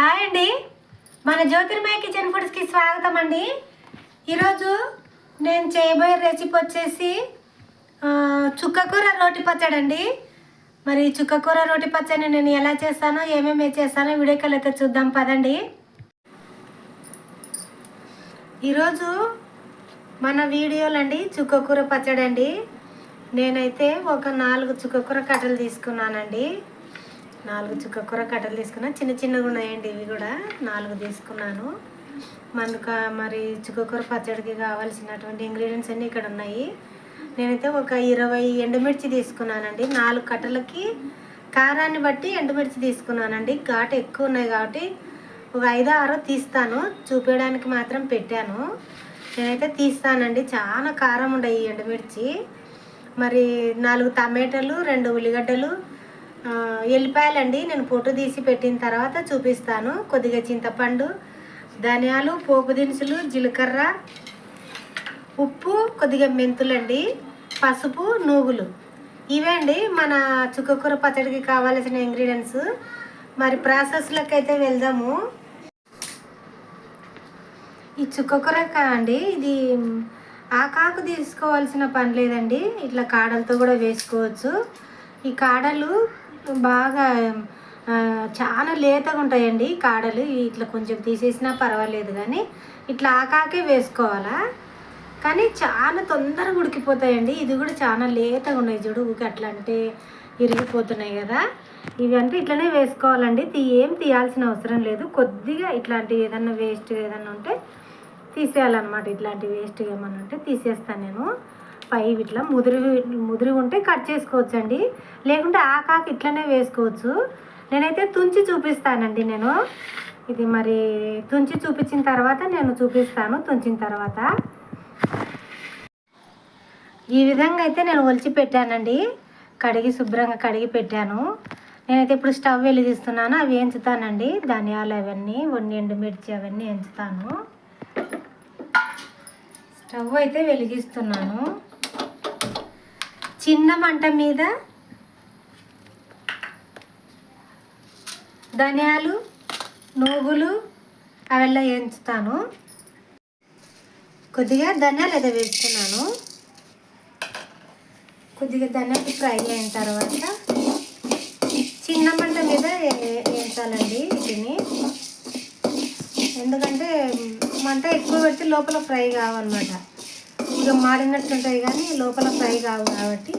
Hi అండి. మన జ్యోతిర్మయ kitchen ఫుడ్స్కి స్వాగతం అండి. ఈరోజు నేను చేయబోయే రెసిపీ వచ్చేసి చుక్కకూర రోటి పచ్చడి అండి. మరి చుక్కకూర రోటి పచ్చడి నేను ఎలా చేస్తానో ఏమేమి చేస్తానో వీడియోకల్ అయితే చూద్దాం పదండి. ఈరోజు మన వీడియోలండి చుక్కకూర పచ్చడి అండి. నేనైతే ఒక నాలుగు చుక్కకూర కట్టలు తీసుకున్నానండి. నాలుగు చుక్కకూర కట్టలు తీసుకున్నాను చిన్న చిన్నగా ఉన్నాయండి ఇవి కూడా నాలుగు తీసుకున్నాను. మందుక మరి చుక్కకూర పచ్చడికి కావాల్సినటువంటి ఇంగ్రీడియంట్స్ అన్నీ ఇక్కడ ఉన్నాయి. నేనైతే ఒక ఇరవై ఎండుమిర్చి తీసుకున్నానండి. నాలుగు కట్టలకి కారాన్ని బట్టి ఎండుమిర్చి తీసుకున్నానండి. ఘాటు ఎక్కువ ఉన్నాయి కాబట్టి ఒక ఐదో ఆరో తీస్తాను. చూపించడానికి మాత్రం పెట్టాను. నేనైతే తీస్తానండి. చాలా కారం ఉండే ఈ ఎండుమిర్చి. మరి నాలుగు టమాటాలు రెండు ఉల్లిగడ్డలు ఎల్లిపాయలండి. నేను పొట్టు తీసి పెట్టిన తర్వాత చూపిస్తాను. కొద్దిగా చింతపండు ధనియాలు పోపు దినుసులు జీలకర్ర ఉప్పు కొద్దిగా మెంతులండి పసుపు నూగులు ఇవే అండి మన చుక్కకూర పచ్చడికి కావాల్సిన ఇంగ్రీడియంట్స్. మరి ప్రాసెస్లోకి అయితే వెళ్దాము. ఈ చుక్కకూర కా- అండి ఇది ఆకాకు తీసుకోవాల్సిన పని లేదండి. ఇట్లా కాడలతో కూడా వేసుకోవచ్చు. ఈ కాడలు బాగా చాలా లేతగా ఉంటాయండి కాడలు. ఇట్లా కొంచెం తీసేసినా పర్వాలేదు కానీ ఇట్లా ఆకాకే వేసుకోవాలా. కానీ చాలా తొందరగా ఉడికిపోతాయండి. ఇది కూడా చాలా లేతగా ఉన్నాయి చూడు ఊకి అట్లా అంటే ఇరిగిపోతున్నాయి కదా. ఇవి అంటే ఇట్లనే వేసుకోవాలండి. తీ ఏం తీయాల్సిన అవసరం లేదు. కొద్దిగా ఇట్లాంటివి ఏదన్నా వేస్ట్ ఏదన్నా ఉంటే తీసేయాలన్నమాట. ఇట్లాంటి వేస్ట్ ఏమన్నా ఉంటే తీసేస్తాను నేను. పై ఇట్లా ముదిరి ముదిరి ఉంటే కట్ చేసుకోవచ్చు అండి లేకుంటే ఆకాకు ఇట్లనే వేసుకోవచ్చు. నేనైతే తుంచి చూపిస్తానండి నేను. ఇది మరి తుంచి చూపించిన తర్వాత నేను చూపిస్తాను తుంచిన తర్వాత. ఈ విధంగా అయితే నేను ఒలిచి పెట్టానండి. కడిగి శుభ్రంగా కడిగి పెట్టాను. నేనైతే ఇప్పుడు స్టవ్ వెలిగిస్తున్నాను అవి ఎంచుతానండి. ధనియాలు అవన్నీ కొన్ని ఎండుమిర్చి అవన్నీ ఎంచుతాను. స్టవ్ అయితే వెలిగిస్తున్నాను. చిన్న మంట మీద ధనియాలు నువ్వులు అవెల్లా వేయించుతాను. కొద్దిగా ధనియాలు అయితే వేస్తున్నాను. కొద్దిగా ధనియాలు ఫ్రై అయిన తర్వాత చిన్న మంట మీద వేయించాలండి వీటిని ఎందుకంటే మంట ఎక్కువ పెడితే లోపల ఫ్రై కావన్నమాట. ఇక మాడినట్టుంటాయి కానీ లోపల ఫ్రై కావు కాబట్టి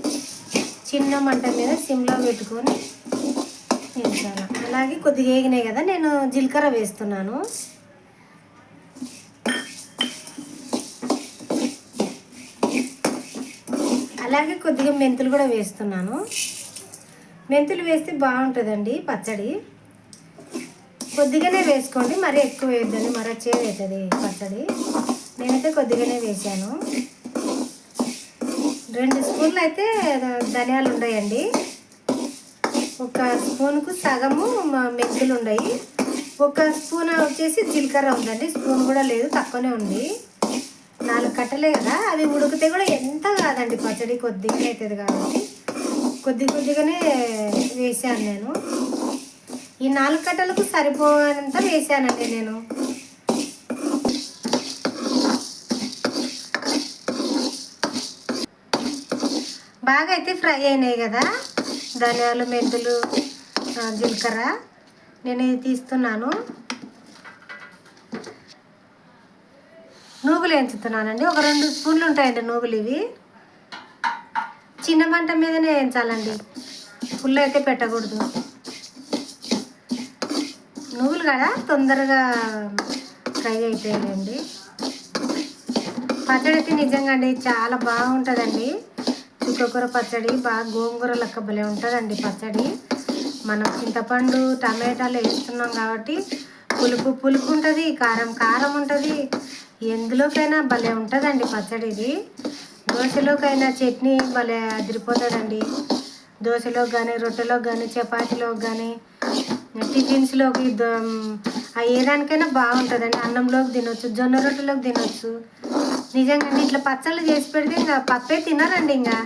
చిన్న మంట మీద సిమ్లో పెట్టుకొని వేయించాను అలాగే కొద్దిగా వేగినాయి కదా నేను జీలకర్ర వేస్తున్నాను. అలాగే కొద్దిగా మెంతులు కూడా వేస్తున్నాను. మెంతులు వేస్తే బాగుంటుందండి పచ్చడి. కొద్దిగానే వేసుకోండి మరీ ఎక్కువ వేయద్దండి మరీ చేదు అవుతుంది పచ్చడి. నేనైతే కొద్దిగానే వేసాను రెండు స్పూన్లు అయితే ధనియాలు ఉన్నాయండి ఒక స్పూన్కు సగము మెంతులు ఉన్నాయి ఒక స్పూన్ వచ్చేసి జీలకర్ర ఉందండి. స్పూన్ కూడా లేదు తక్కువనే ఉంది. నాలుగు కట్టలే కదా అవి ఉడికితే కూడా ఎంత కాదండి పచ్చడి కొద్దిగా అవుతుంది కాబట్టి. కొద్ది కొద్దిగానే వేసాను నేను. ఈ నాలుగు కట్టలకు సరిపోనంత వేసానండి నేను. బాగా అయితే ఫ్రై అయినాయి కదా. ధనియాలు మెంతులు జీలకర్ర నేను తీస్తున్నాను. నూగులు వేయించుతున్నానండి ఒక రెండు స్పూన్లు ఉంటాయండి నూగులు ఇవి. చిన్న మంట మీదనే వేయించాలండి. ఫుల్ అయితే పెట్టకూడదు. నువ్వులు కదా తొందరగా ఫ్రై అయిపోయాయండి పచ్చడి అయితే నిజంగా అండి చాలా బాగుంటుందండి. చుక్కకూర పచ్చడి బాగా గోంగూర లెక్క భలే ఉంటుందండి పచ్చడి. మనం చింతపండు టమాటాలు వేస్తున్నాం కాబట్టి పులుపు పులుపు ఉంటుంది కారం కారం ఉంటుంది. ఎందులోకైనా భలే ఉంటుందండి పచ్చడి ఇది. దోశలోకైనా చట్నీ భలే అదిరిపోతుందండి. దోశలోకి కానీ రొట్టెలోకి కానీ చపాతీలోకి కానీ టిఫిన్స్లోకి ఏ దానికైనా బాగుంటుందండి. అన్నంలోకి తినొచ్చు జొన్న రొట్టెలోకి తినొచ్చు. నిజంగా ఇట్లా పచ్చళ్ళు చేసి పెడితే ఇంకా పప్పే తినరండి ఇంకా.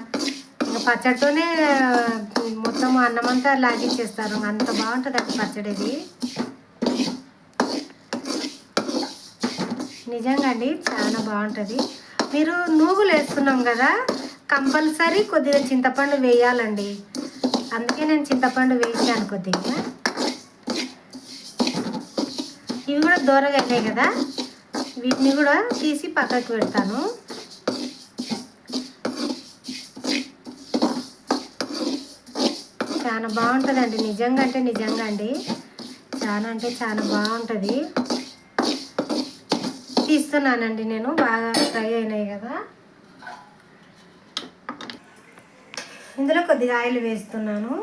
ఇంకా పచ్చడితోనే మొత్తం అన్నం అంతా లాగించేస్తారు. అంత బాగుంటుంది అండి పచ్చడి ఇది నిజంగా అండి చాలా బాగుంటుంది. మీరు నూగులు వేస్తున్నాం కదా కంపల్సరీ కొద్దిగా చింతపండు వేయాలండి. అందుకే నేను చింతపండు వేసాను కొద్దిగా. ఇవి కూడా దూరగా అయినాయి కదా? వీటిని కూడా తీసి పక్కకు పెడతాను. చాలా బాగుంటుందండి నిజంగా అంటే నిజంగా అండి. చాలా అంటే చాలా బాగుంటుంది. తీస్తున్నానండి నేను బాగా ఫ్రై అయినాయి కదా. ఇందులో కొద్దిగా ఆయిల్ వేస్తున్నాను.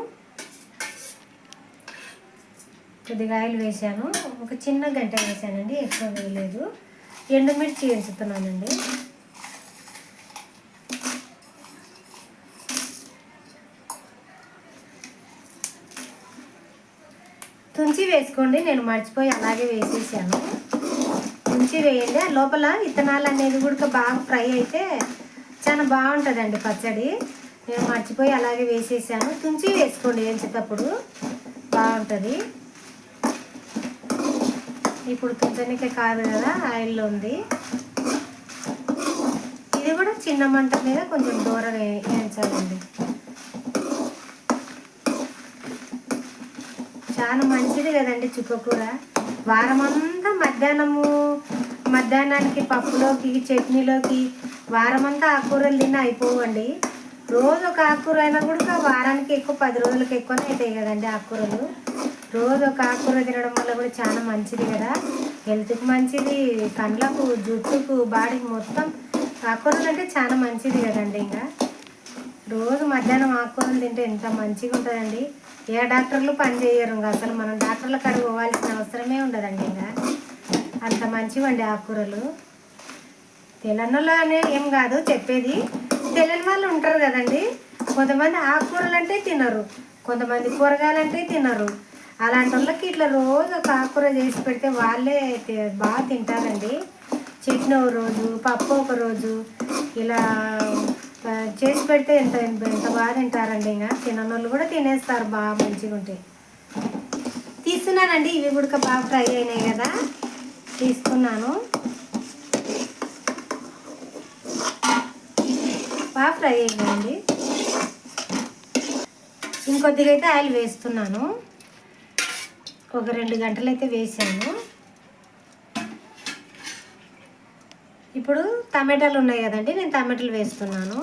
కొద్దిగా ఆయిల్ వేసాను ఒక చిన్న గంట వేసానండి ఎక్కువ వేయలేదు. ఎండుమిర్చి వేస్తున్నానండి తుంచి వేసుకోండి నేను మర్చిపోయి అలాగే వేసేసాను. తుంచి వేయండి ఆ లోపల విత్తనాలు అనేది కూడా బాగా ఫ్రై అయితే చాలా బాగుంటుందండి పచ్చడి. నేను మర్చిపోయి అలాగే వేసేసాను. తుంచి వేసుకోండి వేసేటప్పుడు బాగుంటుంది. ఇప్పుడు తుంచనికే కాదు కదా ఆయిల్లో ఉంది. ఇది కూడా చిన్న మంట మీద కొంచెం దూరం వేయించాలండి. చాలా మంచిది కదండి చుక్కకూర వారం అంతా మధ్యాహ్నము మధ్యాహ్నానికి పప్పులోకి చట్నీలోకి వారం అంతా ఆకుకూరలు తిన్న అయిపోవండి. రోజు ఒక ఆకుకూర అయినా కూడా వారానికి ఎక్కువ పది రోజులకు ఎక్కువనే అవుతాయి కదండి ఆకుకూరలు. రోజు ఒక ఆకుకూర తినడం వల్ల కూడా చాలా మంచిది కదా. హెల్త్కి మంచిది కండ్లకు జుట్టుకు బాడీకి మొత్తం ఆకుకూరలు అంటే చాలా మంచిది కదండి ఇంకా. రోజు మధ్యాహ్నం ఆకుకూరలు తింటే ఎంత మంచిగా ఉంటుందండి. ఏ డాక్టర్లు పని చేయరు ఇంకా. అసలు మనం డాక్టర్ల కాడ పోవాల్సిన అవసరమే ఉండదండి ఇంకా. అంత మంచివండి ఆకుకూరలు. తెలంగాణలో అనే ఏం కాదు చెప్పేది. తెలియని వాళ్ళు ఉంటారు కదండి. కొంతమంది ఆకుకూరలు అంటే తినరు. కొంతమంది కూరగాయలు అంటే తినరు. అలాంటి వాళ్ళకి ఇట్లా రోజు ఒక ఆకుకూర చేసి పెడితే వాళ్ళే బాగా తింటారండి. చట్నీ ఒక రోజు పప్పు ఒక రోజు ఇలా చేసి పెడితే ఎంత ఎంత బాగా తింటారండి ఇంకా తిననోళ్ళు కూడా తినేస్తారు బాగా మంచిగా ఉంటాయి తీస్తున్నానండి ఇవి కూడా బాగా ఫ్రై అయినాయి కదా. తీసుకున్నాను. బాగా ఫ్రై అయినాయండి. ఇంకొద్దిగా అయితే ఆయిల్ వేస్తున్నాను. ఒక రెండు గంటలు అయితే వేసాను. ఇప్పుడు టమాటాలు ఉన్నాయి కదండి నేను టమాటాలు వేస్తున్నాను.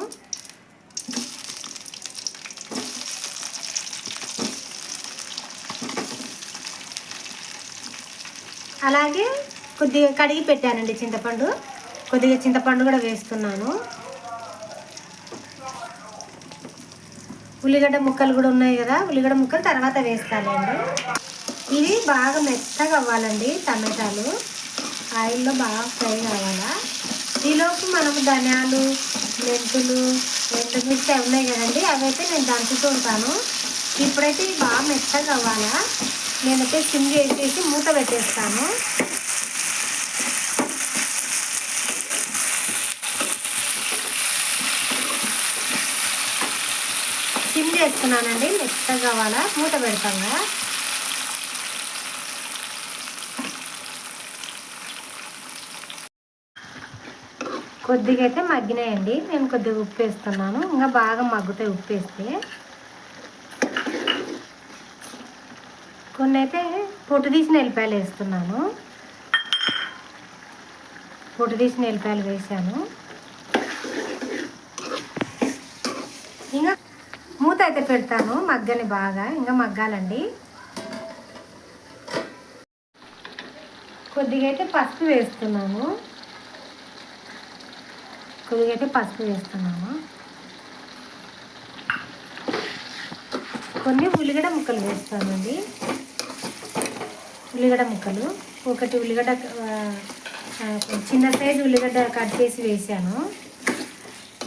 అలాగే కొద్దిగా కడిగి పెట్టానండి చింతపండు. కొద్దిగా చింతపండు కూడా వేస్తున్నాను. ఉల్లిగడ్డ ముక్కలు కూడా ఉన్నాయి కదా ఉల్లిగడ్డ ముక్కలు తర్వాత వేస్తానండి. ఇవి బాగా మెత్తగా అవ్వాలండి టమాటాలు. ఆయిల్లో బాగా ఫ్రై కావాలా. ఈలోపు మనము ధనియాలు మెంతులు ఎండుమిర్చి అవి ఉన్నాయి కదండి అవైతే నేను దంచుతూ ఉంటాను. ఇప్పుడైతే ఇవి బాగా మెత్తగా అవ్వాలా. నేనైతే సిమ్ చేసేసి మూత పెట్టేస్తాను. సిమ్ చేస్తున్నానండి మెత్తగా కావాలా మూత పెడతాగా కొద్దిగా అయితే మగ్గినాయండి. నేను కొద్దిగా ఉప్పు వేస్తున్నాను ఇంకా బాగా మగ్గుతాయి ఉప్పు వేస్తే కొన్ని అయితే పొట్టు తీసిన ఎల్లిపాయలు వేస్తున్నాను. పొట్టు తీసిన ఎల్లిపాయలు వేసాను ఇంకా మూత అయితే పెడతాను. మగ్గని బాగా. ఇంకా మగ్గాలండి. కొద్దిగా అయితే పసుపు వేస్తున్నాను. కొద్దిగా అయితే పసుపు వేస్తున్నాను. కొన్ని ఉల్లిగడ్డ ముక్కలు వేస్తానండి. ఉల్లిగడ్డ ముక్కలు. ఒకటి ఉల్లిగడ్డ చిన్న సైజు ఉల్లిగడ్డ కట్ చేసి వేసాను.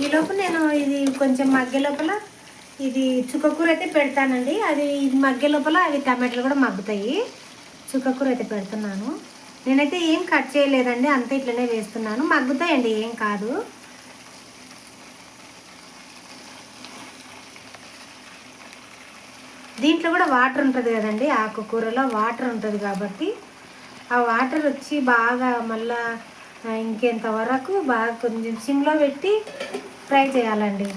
ఈలోపు నేను ఇది కొంచెం మగ్గే లోపల ఇది చుక్కకూర అయితే పెడతానండి. అది ఇది మగ్గే లోపల అవి టమాటాలు కూడా మగ్గుతాయి. చుక్కకూర అయితే పెడుతున్నాను. నేనైతే ఏం కట్ చేయలేదండి. అంతా ఇట్లనే వేస్తున్నాను. మగ్గుతాయండి ఏం కాదు. దీంట్లో కూడా వాటర్ ఉంటుంది కదండి ఆకుకూరలో వాటర్ ఉంటుంది కాబట్టి ఆ వాటర్ వచ్చి బాగా మళ్ళా ఇంకెంత వరకు బాగా కొంచెం సిమ్లో పెట్టి ఫ్రై చేయాలండి.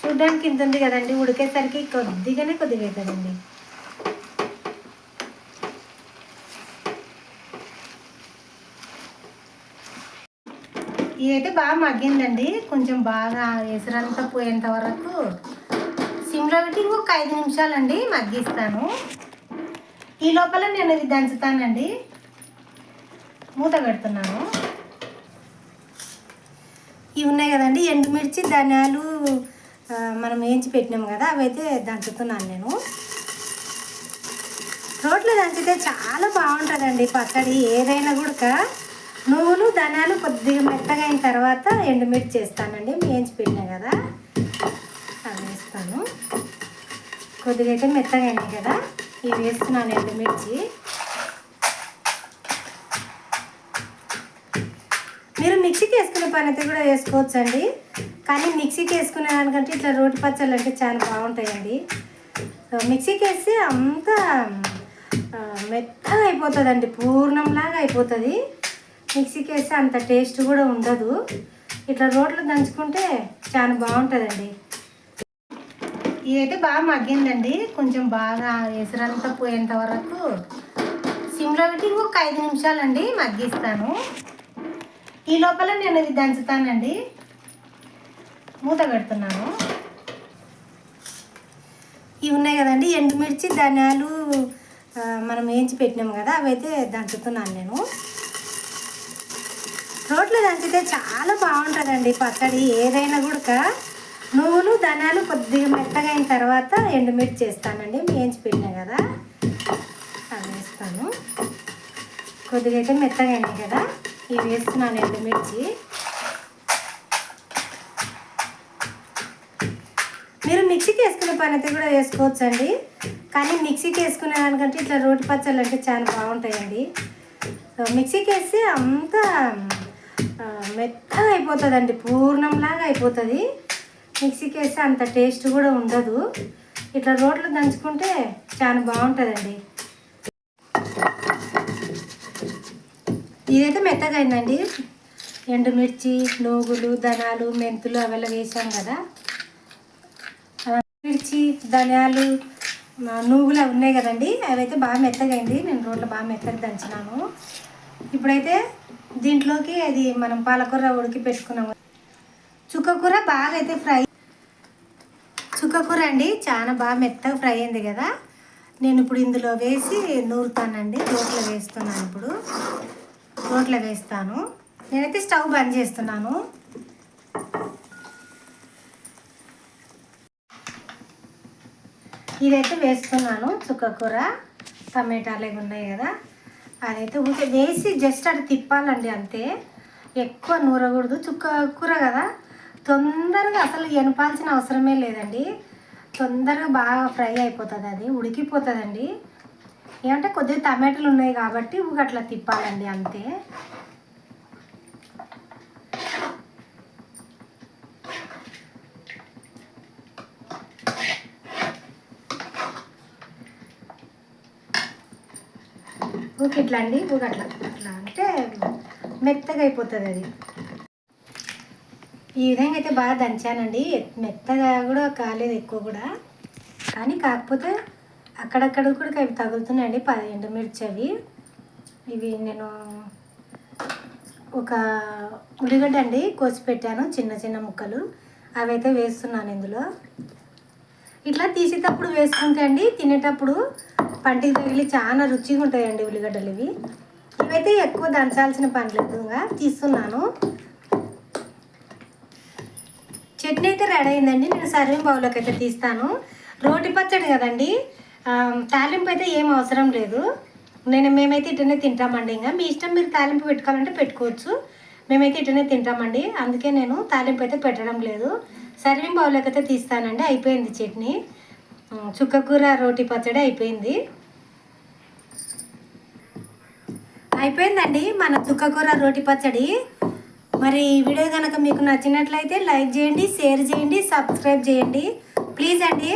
చూడ్డానికి ఇంత ఉంది కదండి ఉడికేసరికి కొద్దిగానే కొద్దిగా అవుతుందండి ఇదైతే బాగా మగ్గిందండి. కొంచెం బాగా ఎసరంతా పోయేంత వరకు సిమ్లో పెట్టి ఇంకొక ఐదు నిమిషాలండి మగ్గిస్తాను. ఈ లోపల నేను ఇది దంచుతానండి. మూత పెడుతున్నాను. ఇవి ఉన్నాయి కదండి ఎండుమిర్చి ధనియాలు మనం వేయించి పెట్టినాం కదా అవైతే దంచుతున్నాను నేను. రోట్లో దంచితే చాలా బాగుంటుందండి పచ్చడి ఏదైనా కూడా నువ్వులు ధనాలు కొద్దిగా మెత్తగా అయిన తర్వాత ఎండుమిర్చి చేస్తానండి మేయించి పెట్టినా కదా. అవి వేస్తాను. కొద్దిగా అయితే మెత్తగా అయినాయి కదా. ఇవి వేస్తున్నాను ఎండుమిర్చి. మీరు మిక్సీకి వేసుకునే పని అయితే కూడా వేసుకోవచ్చు అండి కానీ మిక్సీకి వేసుకునే దానికంటే ఇట్లా రోటి పచ్చళ్ళు అంటే చాలా బాగుంటాయండి. మిక్సీకి వేస్తే అంతా మెత్తగా అయిపోతుందండి. పూర్ణంలాగా అయిపోతుంది. మిక్సీకి వేస్తే అంత టేస్ట్ కూడా ఉండదు. ఇట్లా రోట్లో దంచుకుంటే చాలా బాగుంటుందండి. ఇదైతే బాగా మగ్గిందండి. కొంచెం బాగా ఎసరంతా పోయేంత వరకు సిమ్లో పెట్టి ఇంకొక ఐదు నిమిషాలండి మగ్గిస్తాను. ఈ లోపల నేను ఇది దంచుతానండి. మూత పెడుతున్నాను. ఇవి ఉన్నాయి కదండి ఎండుమిర్చి ధనియాలు మనం వేయించి పెట్టినాం కదా అవైతే దంచుతున్నాను నేను. రోట్లో దంచితే చాలా బాగుంటుందండి పచ్చడి. ఏదైనా కూడా నువ్వులు ధనాలు కొద్దిగా మెత్తగా అయిన తర్వాత ఎండుమిర్చి చేస్తానండి మేయించి పెట్టినా కదా అవి వేస్తాను. కొద్దిగా అయితే మెత్తగా అయింది కదా ఇవి వేస్తున్నాను ఎండుమిర్చి. మీరు మిక్సీకి వేసుకునే పని అయితే కూడా వేసుకోవచ్చు అండి కానీ మిక్సీకి వేసుకునే దానికంటే ఇట్లా రోటి పచ్చళ్ళు అంటే చాలా బాగుంటాయండి. మిక్సీకి వేస్తే అంతా మెత్తగా అయిపోతుందండి పూర్ణంలాగా అయిపోతుంది. మిక్సీకి వేస్తే అంత టేస్ట్ కూడా ఉండదు. ఇట్లా రోడ్లు దంచుకుంటే చాలా బాగుంటుందండి. ఇదైతే మెత్తగా అయిందండి. ఎండుమిర్చి నూగులు ధనాలు మెంతులు అవెలా వేసాం కదా. మిర్చి ధనియాలు నువ్వులు అవి ఉన్నాయి కదండి. అవైతే బాగా మెత్తగా అయింది. నేను రోడ్లు బాగా మెత్తగా దంచినాను. ఇప్పుడైతే దీంట్లోకి అది మనం పాలకూర ఉడికి పెట్టుకున్నాము. చుక్కకూర బాగా అయితే ఫ్రై. చుక్కకూర అండి చాలా బాగా మెత్తగా ఫ్రై అయింది కదా. నేను ఇప్పుడు ఇందులో వేసి నూరుతానండి రోట్లో వేస్తున్నాను ఇప్పుడు. రోట్లో వేస్తాను. నేనైతే స్టవ్ బంద్ చేస్తున్నాను. ఇదైతే వేస్తున్నాను చుక్కకూర. టమాటాలు ఇవి ఉన్నాయి కదా. అదైతే ఊరికే వేసి జస్ట్ అటు తిప్పాలండి అంతే. ఎక్కువ నూరకూడదు. చుక్క కూర కదా. తొందరగా అసలు ఎనపాల్సిన అవసరమే లేదండి. తొందరగా బాగా ఫ్రై అయిపోతుంది అది. ఉడికిపోతుందండి. ఏమంటే కొద్దిగా టమాటాలు ఉన్నాయి కాబట్టి ఊగట్లా తిప్పాలండి అంతే. ఊకి ఇట్లా అండి? ఊగ అట్లా అట్లా అంటే మెత్తగా అయిపోతుంది అది. ఈ విధంగా అయితే బాగా దంచానండి. మెత్తగా కూడా కాలేదు ఎక్కువ కూడా. కానీ కాకపోతే అక్కడక్కడ కూడా అవి తగులుతున్నాయండి. పది ఎండుమిర్చి అవి ఇవి నేను ఒక ఉల్లిగడ్డ అండి కోసి పెట్టాను. చిన్న చిన్న ముక్కలు. అవి అయితే వేస్తున్నాను ఇందులో. ఇట్లా తీసేటప్పుడు వేసుకుంటే అండి తినేటప్పుడు పంటికి తగిలి చాలా రుచిగా ఉంటాయండి ఉల్లిగడ్డలు ఇవి. ఇవైతే ఎక్కువ దంచాల్సిన పని లేదుగా తీస్తున్నాను. చట్నీ అయితే రెడీ అయిందండి. నేను సర్వింగ్ బౌల్లోకి అయితే తీస్తాను. రోటి పచ్చడి కదండి. తాలింపు అయితే ఏం అవసరం లేదు. నేను మేమైతే ఇటనే తింటామండి ఇంకా. మీ ఇష్టం మీరు తాలింపు పెట్టుకోవాలంటే పెట్టుకోవచ్చు. మేమైతే ఇటనే తింటామండి. అందుకే నేను తాలింపు అయితే పెట్టడం లేదు. సర్వింగ్ బౌల్లోకి అయితే తీస్తానండి. అయిపోయింది చట్నీ. చుక్కకూర రోటి పచ్చడి అయిపోయింది. అయిపోయిందండి మన చుక్కకూర రోటి పచ్చడి. మరి ఈ వీడియో కనుక మీకు నచ్చినట్లయితే లైక్ చేయండి షేర్ చేయండి సబ్స్క్రైబ్ చేయండి. ప్లీజ్ అండి.